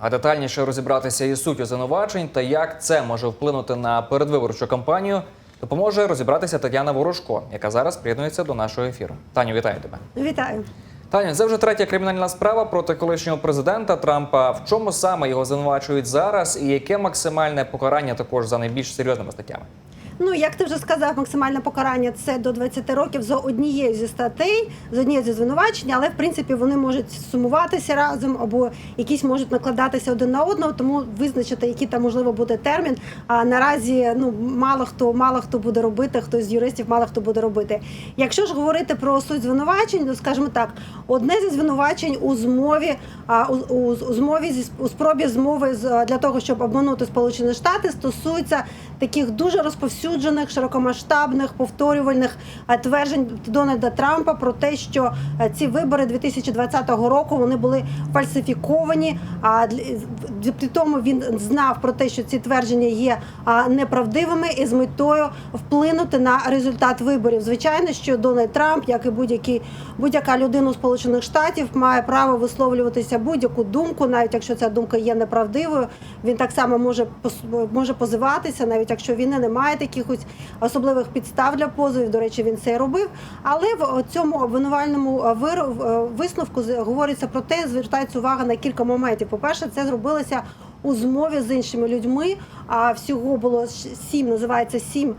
А детальніше розібратися із суттю звинувачень та як це може вплинути на передвиборчу кампанію, допоможе розібратися Тетяна Ворожко, яка зараз приєднується до нашого ефіру. Таню, вітаю тебе. Вітаю. Таня, це вже третя кримінальна справа проти колишнього президента Трампа. В чому саме його звинувачують зараз, і яке максимальне покарання також за найбільш серйозними статтями? Ну як ти вже сказав, максимальне покарання це до 20 років за однією зі статей, з однією зі звинувачень, але в принципі вони можуть сумуватися разом або якісь можуть накладатися один на одного, тому визначити, який там можливо буде термін. А наразі ну мало хто, мало хто буде робити, хтось з юристів, мало хто буде робити. Якщо ж говорити про суть звинувачень, то скажімо так, одне зі звинувачень у змові, у, у, у змові у спробі змови з для того, щоб обманути Сполучені Штати, стосується таких дуже розповсюджених, широкомасштабних, повторювальних тверджень Дональда Трампа про те, що е, ці вибори 2020 року вони були фальсифіковані. А при тому він знав про те, що ці твердження є неправдивими і з метою вплинути на результат виборів. Звичайно, що Дональд Трамп, як і будь-який будь-яка людина Сполучених Штатів, має право висловлюватися будь-яку думку, навіть якщо ця думка є неправдивою. Він так само може може позиватися, навіть якщо він не має якихось особливих підстав для позовів. До речі, він це робив. Але в цьому обвинувальному е, е, висновку говориться про те, звертається увага на кілька моментів. По перше, це зробилося у змові з іншими людьми. А всього було сім, називається сім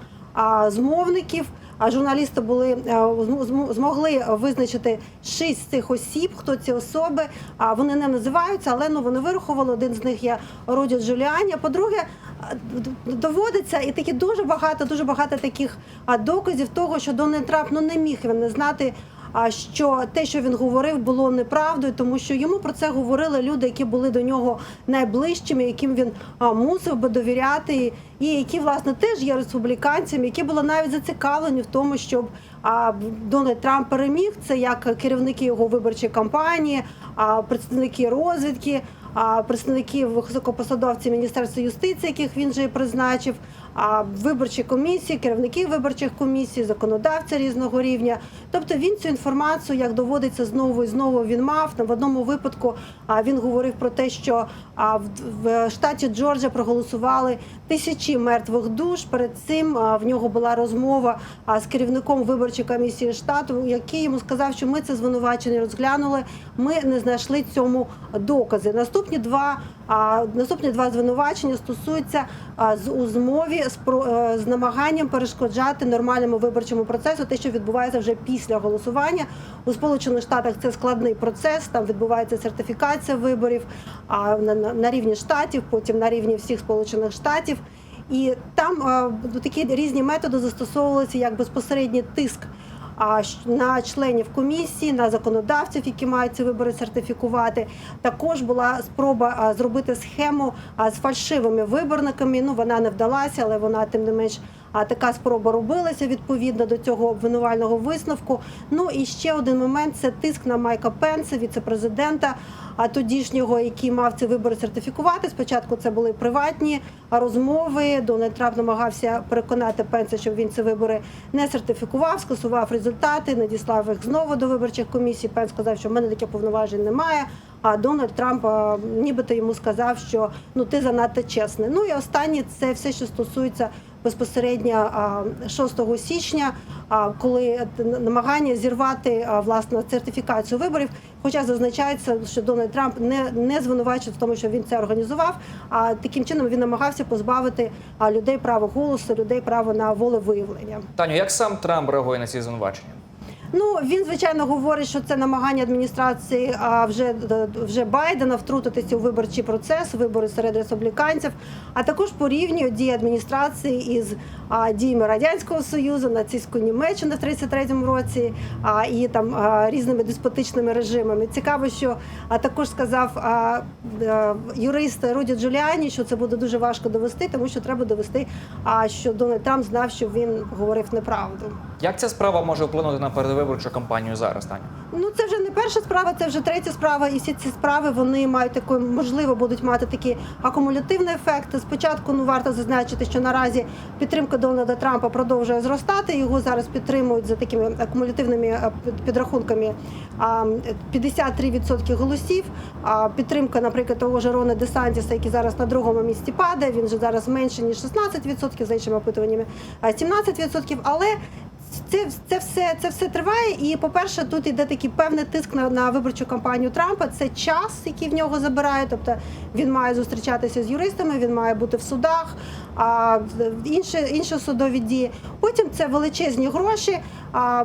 змовників. А журналісти були е, зм- зм- змогли визначити шість з цих осіб. Хто ці особи? А вони не називаються, але ну вони вирахували. Один з них є Родя Джуліані. По-друге, доводиться і такі дуже багато, дуже багато таких доказів того, що Дональд Трамп ну не міг він не знати. А що те, що він говорив, було неправдою, тому що йому про це говорили люди, які були до нього найближчими, яким він мусив би довіряти, і які власне теж є республіканцями, які були навіть зацікавлені в тому, щоб Дональд Трамп переміг. Це як керівники його виборчої кампанії, представники розвідки. А представники високопосадовці Міністерства юстиції, яких він же і призначив, виборчі комісії, керівники виборчих комісій, законодавця різного рівня. Тобто він цю інформацію, як доводиться знову і знову, він мав в одному випадку. А він говорив про те, що в, штаті Джорджія проголосували тисячі мертвих душ. Перед цим в нього була розмова з керівником виборчої комісії штату, який йому сказав, що ми це звинувачення розглянули. Ми не знайшли цьому докази. Наступні два наступні два звинувачення стосуються з у змові е, з намаганням перешкоджати нормальному виборчому процесу, те, що відбувається вже після голосування у Сполучених Штатах. Це складний процес. Там відбувається сертифікація виборів а на, на, на рівні штатів, потім на рівні всіх сполучених штатів. І там а, такі різні методи застосовувалися як безпосередній тиск а, на членів комісії, на законодавців, які мають ці вибори сертифікувати. Також була спроба зробити схему з фальшивими виборниками. Ну вона не вдалася, але вона тим не менш. А така спроба робилася відповідно до цього обвинувального висновку. Ну і ще один момент це тиск на Майка Пенса, віце-президента, а тодішнього, який мав ці вибори сертифікувати. Спочатку це були приватні розмови. Дональд Трамп намагався переконати Пенса, щоб він ці вибори не сертифікував, скасував результати, надіслав їх знову до виборчих комісій. Пенс сказав, що в мене таких повноважень немає. А Дональд Трамп нібито йому сказав, що ну ти занадто чесний. Ну і останнє це все, що стосується безпосередньо а, 6 січня, коли намагання зірвати власне сертифікацію виборів. Хоча зазначається, що Дональд Трамп не, не звинувачує в тому, що він це організував. А таким чином він намагався позбавити людей права голосу, людей права на волевиявлення. Таню, як сам Трамп реагує на ці звинувачення? Ну він звичайно говорить, що це намагання адміністрації а вже вже Байдена втрутитися у виборчий процес, вибори серед республіканців, а також порівнює дії адміністрації із а, діями радянського союзу, нацистської Німеччини в 33-му році, а і там а, різними деспотичними режимами. Цікаво, що а також сказав а, а, юрист Руді Джуліані, що це буде дуже важко довести, тому що треба довести, а що Дональд Трамп знав, що він говорив неправду. Як ця справа може вплинути на передвиборчу кампанію зараз, Таню? Ну це вже не перша справа це вже третя справа, і всі ці справи вони мають таку, можливо, будуть мати такий акумулятивний ефект. Спочатку ну варто зазначити, що наразі підтримка Дональда Трампа продовжує зростати. Його зараз підтримують за такими акумулятивними е, під- підрахунками а, 53% голосів. А підтримка, наприклад, того ж Рона Десантіса, який зараз на другому місці падає. Він же зараз менше ніж 16%, за іншими опитуваннями, а 17%. Але це, це все це все триває. І по-перше, тут іде такий певний тиск на, на виборчу кампанію Трампа. Це час, який в нього забирає. Тобто він має зустрічатися з юристами, він має бути в судах, а інші, інші судові дії. Потім це величезні гроші. А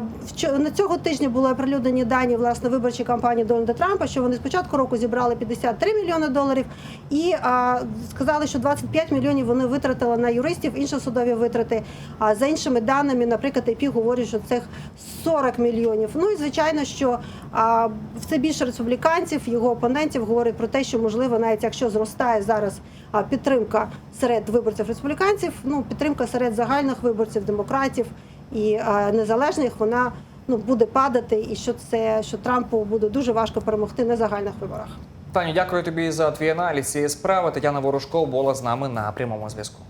на цього тижня були оприлюднені дані власне виборчої кампанії Дональда Трампа, що вони з початку року зібрали 53 мільйони доларів, і а, сказали, що 25 мільйонів вони витратили на юристів, інші судові витрати. А за іншими даними, наприклад, IP говорить, що це 40 мільйонів. Ну і звичайно, що а, все більше республіканців, його опонентів говорить про те, що можливо, навіть якщо зростає зараз підтримка серед виборців республіканців, ну підтримка серед загальних виборців, демократів і незалежних, вона ну буде падати, і що це що Трампу буде дуже важко перемогти на загальних виборах. Таню, дякую тобі за твій аналіз цієї справи. Тетяна Ворожко була з нами на прямому зв'язку.